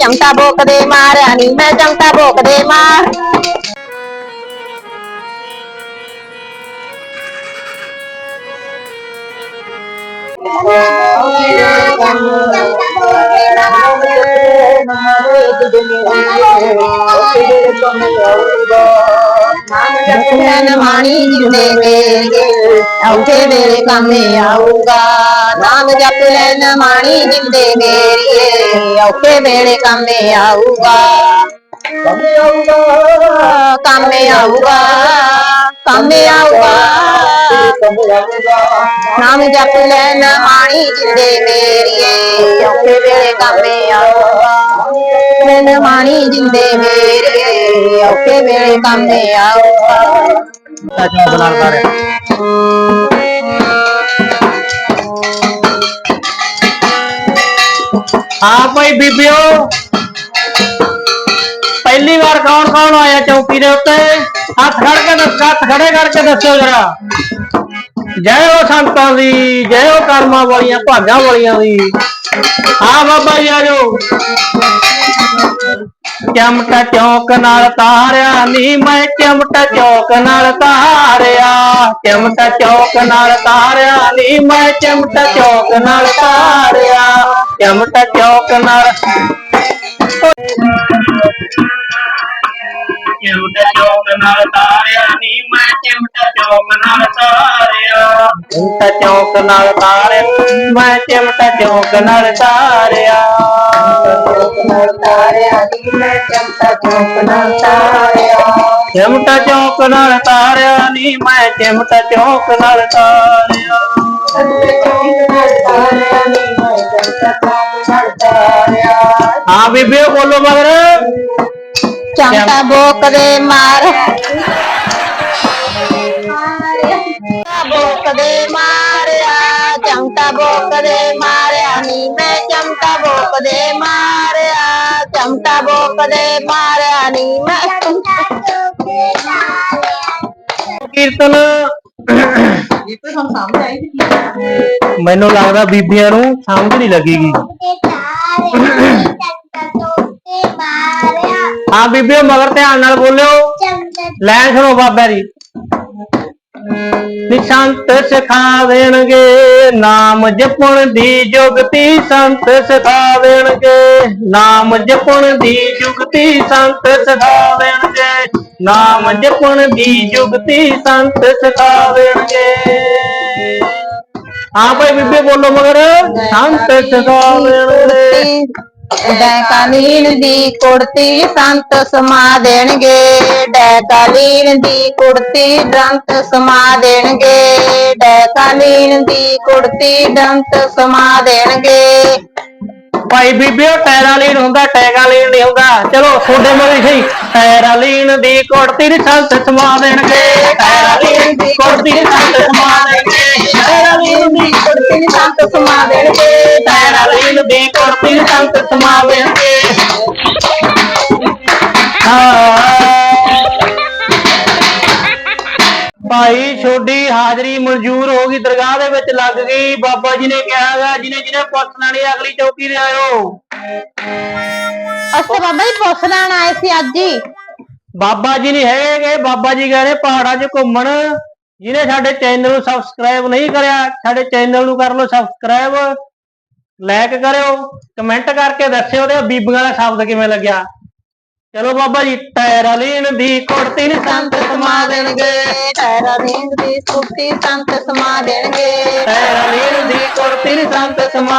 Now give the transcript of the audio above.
ਚਮਟਾ ਬੋਕਦੇ ਮਾਰਿਆ ਨੀ ਮੈਂ ਚਮਟਾ ਬੋਕਦੇ ਮਾਰ ਜਪਨ ਮਾਣੀ ਜਿੰਦੇ ਮੇਰੇ ਔਖੇ ਵੇਲੇ ਕੰਮੇ ਆਊਗਾ। ਨਾਮ ਜਪ ਲੈਣ ਮਾਣੀ ਜਿੰਦੇ ਮੇਰੀਏ ਔਖੇ ਵੇਲੇ ਕੰਮੇ ਆਊਗਾ। ਕੰਮੇ ਆਊਗਾ ਕੰਮੇ ਆਊਗਾ ਨਾਮ ਜਪ ਲੈਣ ਮਾਣੀ ਜਿੰਦੇ ਮੇਰੀਏ ਔਖੇ ਵੇਲੇ ਕੰਮੇ ਆਊਗਾ। ਲੈਣ ਮਾਣੀ ਜਿੰਦੇ ਮੇਰੀਏ ਔਖੇ ਵੇਲੇ ਕੰਮੇ ਆਊਗਾ ਚੌਂਕ ਨਾਲ ਕਰ ਹਾਂ ਭਾਈ ਬੀਬੀਓ ਪਹਿਲੀ ਵਾਰ ਕੌਣ ਕੌਣ ਆਇਆ ਚੌਕੀ ਦੇ ਉੱਤੇ? ਹੱਥ ਖੜ ਕੇ ਦੱਸ, ਹੱਥ ਖੜੇ ਕਰਕੇ ਦੱਸੋ ਜਰਾ। ਜੈ ਹੋ ਸੰਤਾਂ ਦੀ, ਜੈ ਹੋ ਕਰਮਾਂ ਵਾਲੀਆਂ, ਭਾਗਾਂ ਵਾਲੀਆਂ ਦੀ। ਹਾਂ ਬਾਬਾ ਜੀ ਆਜੋ ਚਮਟਾ ਚੌਕ ਨਾਲ ਤਾਰਿਆ ਨੀ ਮੈਂ ਚਮਟਾ ਚੌਕ ਨਾਲ ਤਾਰਿਆ। ਚਮਟਾ ਚੌਕ ਨਾਲ ਤਾਰਿਆ ਨੀ ਮੈਂ ਚਮਟਾ ਚੌਕ ਨਾਲ ਤਾਰਿਆ। ਚਮਟਾ ਚੌਕ ਨਾਲ ਚਮਟਾ ਚੌਕ ਨਾਲ ਤਾਰਿਆ ਨੀ ਮੈਂ ਚਮਟਾ ਚੌਕ ਨਾਲ ਤਾਰਿਆ। ਚਮਟਾ ਚੌਕ ਨਾਲ ਤਾਰਿਆ ਮੈਂ ਚਮਟਾ ਚੌਕ ਨਾਲ ਤਾਰਿਆ। ਚਮਟਾ ਚੌਕ ਨਾਲ ਤਾਰਿਆ ਨੀ ਮੈਂ ਚਮਟਾ ਚੌਕ ਨਾਲ ਤਾਰਿਆ ਹਾਂ ਬੀਬੀਓ ਬੋਲੋ ਮਗਰ ਚਮਟਾ ਬੋਕਦੇ ਮਾਰ ਬੋਕਦੇ ਮਾਰਿਆ ਚਮਟਾ ਬੋਕਦੇ ਮਾਰਿਆ ਨੀ ਮੈਂ ਚਮਟਾ ਬੋਕਦੇ ਮਾਰਿਆ ਚਮਟਾ ਬੋਕਦੇ ਮਾਰਿਆ ਨੀ ਮੈਂ। ਕੀਰਤਨ। ਮੈਨੂੰ ਲੱਗਦਾ ਬੀਬੀਆਂ ਨੂੰ ਸਮਝ ਨਹੀਂ ਲੱਗੇਗੀ। ਹਾਂ ਬੀਬੀਓ ਮਗਰ ਧਿਆਨ ਨਾਲ ਬੋਲਿਓ। ਲੈਣ ਸੁਣੋ ਬਾਬਾ ਜੀ ਨਿਸ਼ਾਂਤ ਸਿਖਾ ਦੇਣਗੇ ਨਾਮ ਜਪਣ ਦੀ ਜੁਗਤੀ ਸੰਤ ਸਿਖਾ ਦੇਣਗੇ ਨਾਮ ਜਪਣ ਦੀ ਜੁਗਤੀ ਸੰਤ ਸਿਖਾ ਦੇਣਗੇ ਨਾਮ ਜਪਣ ਦੀ ਜੁਗਤੀ ਸੰਤ ਸਿਖਾ ਦੇਣਗੇ ਹਾਂ ਭਾਈ ਬੀਬੀ ਬੋਲੋ ਮਗਰ ਸੰਤ ਸਿਖਾ ਦੇਣਗੇ ਡੈਕਾਲੀਨ ਦੀ ਕੁੜਤੀ ਸੰਤ ਸਮਾ ਦੇਣਗੇ। ਡੈਕਾਲੀਨ ਦੀ ਕੁੜਤੀ ਦੰਤ ਸਮਾ ਦੇਣਗੇ। ਡੈਕਾਲੀਨ ਦੀ ਕੁੜਤੀ ਦੰਤ ਸਮਾ ਦੇਣਗੇ। ਭਾਈ ਬੀਬੀਓ ਟੈਰਾਲੀਨ ਹੁੰਦਾ, ਟੈਗਾਲੀਨ ਨਹੀਂ ਹੁੰਦਾ। ਚਲੋ, ਤੁਹਾਡੇ ਮਰੇ ਸਹੀ। ਟੈਰਾਲੀਨ ਦੀ ਕੁੜਤੀ ਦੀ ਸੰਤ ਸਮਾ ਦੇਣਗੇ। ਟੈਰਾਲੀਨ ਦੀ ਕੁੜਤੀ ਦੀ ਸੰਤ ਸਮਾ ਦੇਣਗੇ। ਟੈਰਾਲੀਨ ਦੀ ਕੁੜਤੀ ਦੀ ਸੰਤ ਸਮਾ ਦੇਣਗੇ। ਭਾਈ ਛੋਡੀ ਹਾਜ਼ਰੀ ਮਨਜ਼ੂਰ ਹੋ ਗਈ ਦਰਗਾਹ ਦੇ ਵਿੱਚ ਲੱਗ ਗਈ। ਬਾਬਾ ਜੀ ਨੇ ਕਿਹਾ ਹੈਗਾ ਜਿਹਨੇ ਜਿਹਨੇ ਪੁੱਛਣਾ ਨਹੀਂ ਅਗਲੀ ਚੌਕੀ ਤੇ ਆਇਓ। ਅੱਛਾ ਬਾਬਾ ਜੀ ਪੁੱਛ ਲੈਣ ਆਏ ਸੀ ਅੱਜ ਹੀ। ਬਾਬਾ ਜੀ ਨਹੀਂ ਹੈਗੇ ਬਾਬਾ ਜੀ ਗਏ ਨੇ ਪਹਾੜਾਂ 'ਚ ਘੁੰਮਣ। ਜਿਹਨੇ ਸਾਡੇ ਚੈਨਲ ਨੂੰ ਸਬਸਕ੍ਰਾਈਬ ਨਹੀਂ ਕਰਿਆ ਸਾਡੇ ਚੈਨਲ ਨੂੰ ਕਰ ਲਓ ਸਬਸਕ੍ਰਾਈਬ ਲਾਈਕ ਕਰਿਓ ਕਮੈਂਟ ਕਰਕੇ ਦੱਸਿਓ ਤੇ ਬੀਬੀਆਂ ਦਾ ਸ਼ਬਦ ਕਿਵੇਂ ਲੱਗਿਆ। ਚਲੋ ਬਾਬਾ ਜੀ ਟੈਰਾਲੀਨ ਦੀ ਕੁੜਤੀ ਨੀ ਸੰਤ ਸਮਾ ਦੇਣਗੇ। ਟੈਰਾਲੀਨ ਦੀ ਕੁੜਤੀ ਸੰਤ ਸਮਾ ਦੇਣਗੇ। ਟੈਰਾਲੀਨ ਦੀ ਕੁੜਤੀ ਨੀ ਸੰਤ ਸਮਾ